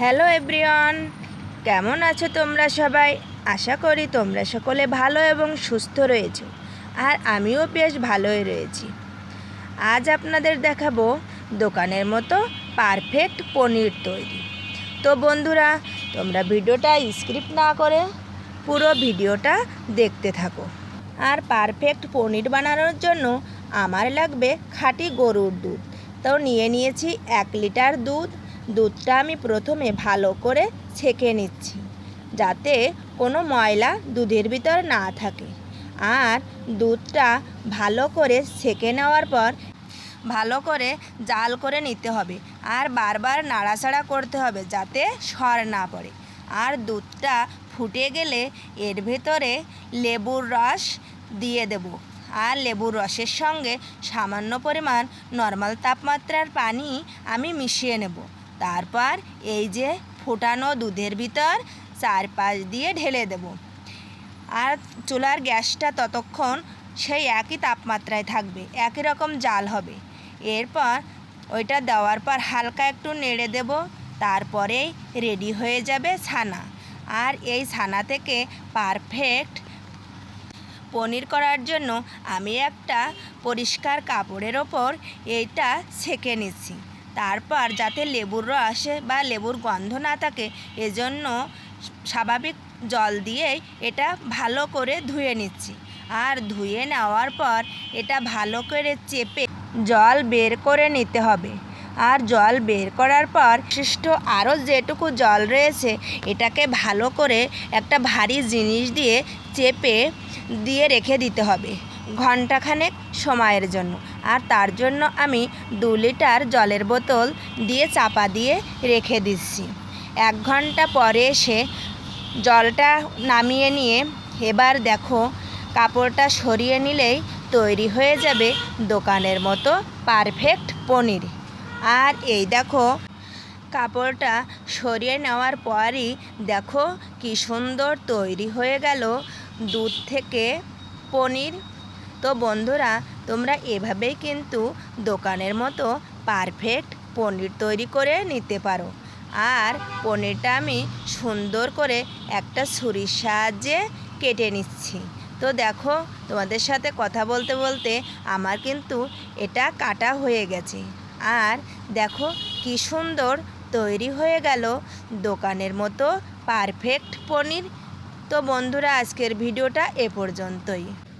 Hello everyone, কেমন আছো তোমরা সবাই? আশা করি তোমরা সকলে ভালো এবং সুস্থ রয়েছো, আর আমিও বেশ ভালোই রয়েছি। আজ আপনাদের দেখাবো দোকানের মতো পারফেক্ট পনির তৈরি। তো বন্ধুরা, তোমরা ভিডিওটা স্ক্রিপ্ট না করে পুরো ভিডিওটা দেখতে থাকো। আর পারফেক্ট পনির বানানোর জন্য আমার লাগবে খাঁটি গরুর দুধ। তো নিয়ে নিয়েছি এক লিটার দুধ দুধটা আমি প্রথমে ভালো করে ছেঁকে নিচ্ছি, যাতে কোনো ময়লা দুধের ভিতর না থাকে। আর দুধটা ভালো করে ছেঁকে নেওয়ার পর ভালো করে জাল করে নিতে হবে আর বারবার নাড়াচাড়া করতে হবে যাতে সর না পড়ে। আর দুধটা ফুটে গেলে এর ভেতরে লেবুর রস দিয়ে দেব। আর লেবুর রসের সঙ্গে সামান্য পরিমাণ নর্মাল তাপমাত্রার পানি আমি মিশিয়ে নেব। তারপর এই যে ফোটানো দুধের ভিতর চার চারপাশ দিয়ে ঢেলে দেব। আর চুলার গ্যাসটা ততক্ষণ সেই একই তাপমাত্রায় থাকবে, একই রকম জাল হবে। এরপর ওইটা দেওয়ার পর হালকা একটু নেড়ে দেব, তারপরেই রেডি হয়ে যাবে ছানা। আর এই ছানা থেকে পারফেক্ট পনির করার জন্য আমি একটা পরিষ্কার কাপড়ের ওপর এইটা ছেঁকে নিচ্ছি। তারপর যাতে লেবুর রসে বা লেবুর গন্ধ না থাকে, এজন্য স্বাভাবিক জল দিয়েই এটা ভালো করে ধুয়ে নিচ্ছি। আর ধুয়ে নেওয়ার পর এটা ভালো করে চেপে জল বের করে নিতে হবে। আর জল বের করার পর শিষ্ট আরও যেটুকু জল রয়েছে, এটাকে ভালো করে একটা ভারী জিনিস দিয়ে চেপে দিয়ে রেখে দিতে হবে। ঘন্টাখানেক সময়ের জন্য। আর তার জন্য আমি দু লিটার জলের বোতল দিয়ে চাপা দিয়ে রেখে দিচ্ছি। এক ঘণ্টা পরে এসে জলটা নামিয়ে নিয়ে এবার দেখো, কাপড়টা সরিয়ে নিলেই তৈরি হয়ে যাবে দোকানের মতো পারফেক্ট পনির। আর এই দেখো, কাপড়টা সরিয়ে নেওয়ার পরই দেখো কি সুন্দর তৈরি হয়ে গেল দুধ থেকে পনির। তো বন্ধুরা তোমরা এভাবেই কিন্তু দোকানের মতো পারফেক্ট পনির তৈরি করে নিতে পারো। আর পনিরটা আমি সুন্দর করে একটা ছুরির সাহায্যে কেটে নিচ্ছি। তো দেখো, তোমাদের সাথে কথা বলতে বলতে আমার কিন্তু এটা কাটা হয়ে গেছে। আর দেখো কি সুন্দর তৈরি হয়ে গেল দোকানের মতো পারফেক্ট পনির। তো বন্ধুরা, আজকের ভিডিওটা এ পর্যন্তই।